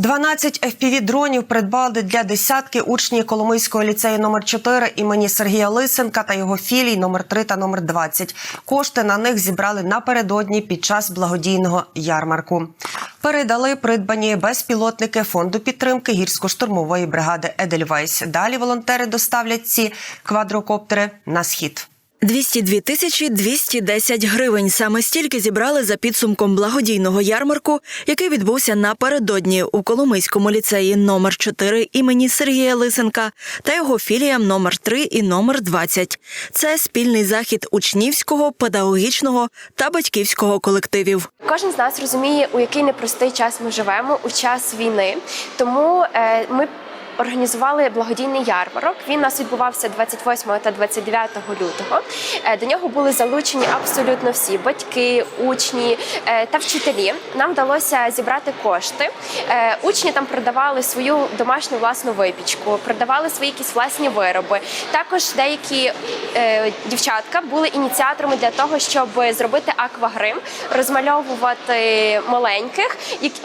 12 FPV-дронів придбали для десятки учнів Коломийського ліцею номер 4 імені Сергія Лисенка та його філій номер 3 та номер 20. Кошти на них зібрали напередодні під час благодійного ярмарку. Передали придбані безпілотники фонду підтримки гірсько-штурмової бригади Едельвейс. Далі волонтери доставлять ці квадрокоптери на схід. 202 тисячі 210 гривень. Саме стільки зібрали за підсумком благодійного ярмарку, який відбувся напередодні у Коломийському ліцеї номер 4 імені Сергія Лисенка та його філіям номер 3 і номер 20. Це спільний захід учнівського, педагогічного та батьківського колективів. Кожен з нас розуміє, у який непростий час ми живемо у час війни. Тому е, ми організували благодійний ярмарок. Він у нас відбувався 28 та 29 лютого. Е, до нього були залучені абсолютно всі батьки, учні е, та вчителі. Нам вдалося зібрати кошти. Е, учні там продавали свою домашню власну випічку, продавали свої якісь власні вироби. Також деякі дівчатка були ініціаторами для того, щоб зробити аквагрим, розмальовувати маленьких,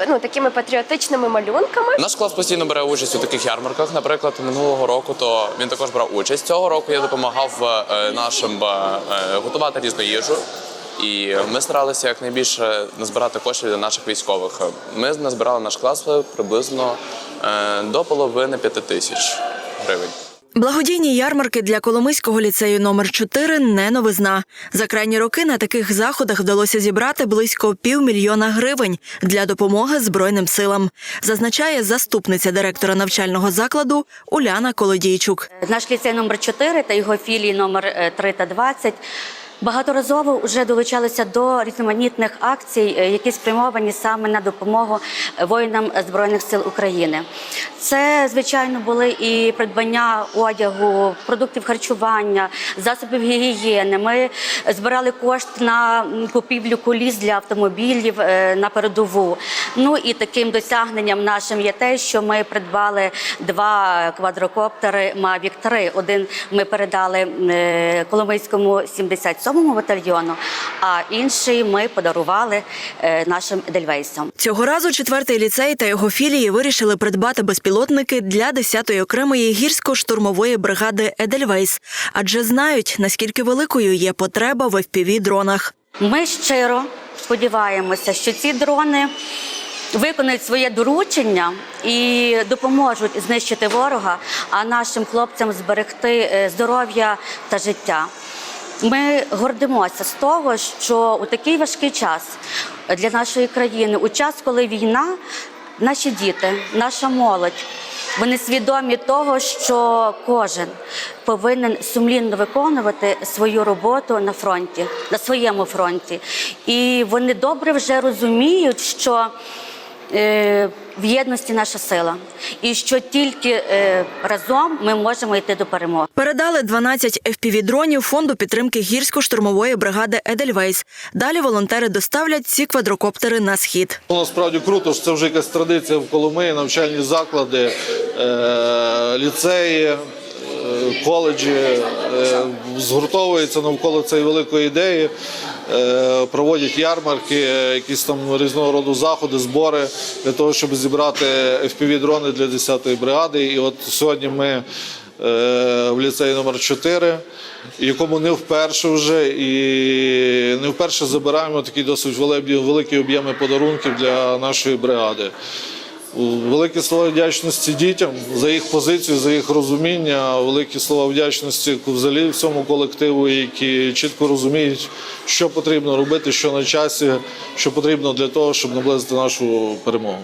ну такими патріотичними малюнками. Наш клас постійно бере участь у таких ярмарках. Наприклад, минулого року то він також брав участь. Цього року я допомагав е, нашим е, е, готувати різну їжу. І ми старалися якнайбільше назбирати коштів для наших військових. Ми назбирали наш клас приблизно до половини п'яти тисяч гривень. Благодійні ярмарки для Коломийського ліцею номер 4 не новизна. За крайні роки на таких заходах вдалося зібрати близько півмільйона гривень для допомоги Збройним силам, зазначає заступниця директора навчального закладу Уляна Колодійчук. Наш ліцей номер 4 та його філії номер е, 3 та 20 Багаторазово вже долучалися до різноманітних акцій, е, які спрямовані саме на допомогу воїнам збройних сил України. Це звичайно були і придбання одягу, продуктів харчування, засобів гігієни. Ми збирали кошти на купівлю коліс для автомобілів е, на передову. Ну і таким досягненням нашим є те, що ми придбали два квадрокоптери Mavic 3. Один ми передали е, Коломийському 77 7-му батальйону, а інший ми подарували е, нашим Дельвейсам. Цього разу четвертий ліцей та його філії вирішили придбати безпілотники для 10-ї окремої гірсько-штурмової бригади Едельвейс, адже знають наскільки великою є потреба в fpv дронах. Ми щиро сподіваємося, що ці дрони. Виконують своє доручення і допоможуть знищити ворога, а нашим хлопцям зберегти е, здоров'я та життя. Ми гордимося з того, що у такий важкий час для нашої країни, у час, коли війна, наші діти, наша молодь. Вони свідомі того, що кожен повинен сумлінно виконувати свою роботу на фронті, на своєму фронті. І вони добре вже розуміють, що в єдності наша сила, і що тільки е, разом ми можемо йти до перемоги. Передали 12 FPV-дронів фонду підтримки гірсько-штурмової бригади Едельвейс. Далі волонтери доставлять ці квадрокоптери на схід. Ну, Насправді круто, що це вже якась традиція в Коломиї, навчальні заклади, е, ліцеї, е, коледжі е, згуртовуються навколо цієї великої ідеї, е, проводять ярмарки, е, якісь там різного роду заходи, збори для того, щоб зібрати FPV-дрони для 10-ї бригади. І от сьогодні ми е, в ліцеї номер 4 якому не вперше вже і не вперше забираємо такі досить великі об'єми подарунків для нашої бригади. Великі слова вдячності дітям за їх позицію, за їх розуміння, великі слова вдячності взагалі всьому колективу, які чітко розуміють, що потрібно робити, що на часі, що потрібно для того, щоб наблизити нашу перемогу.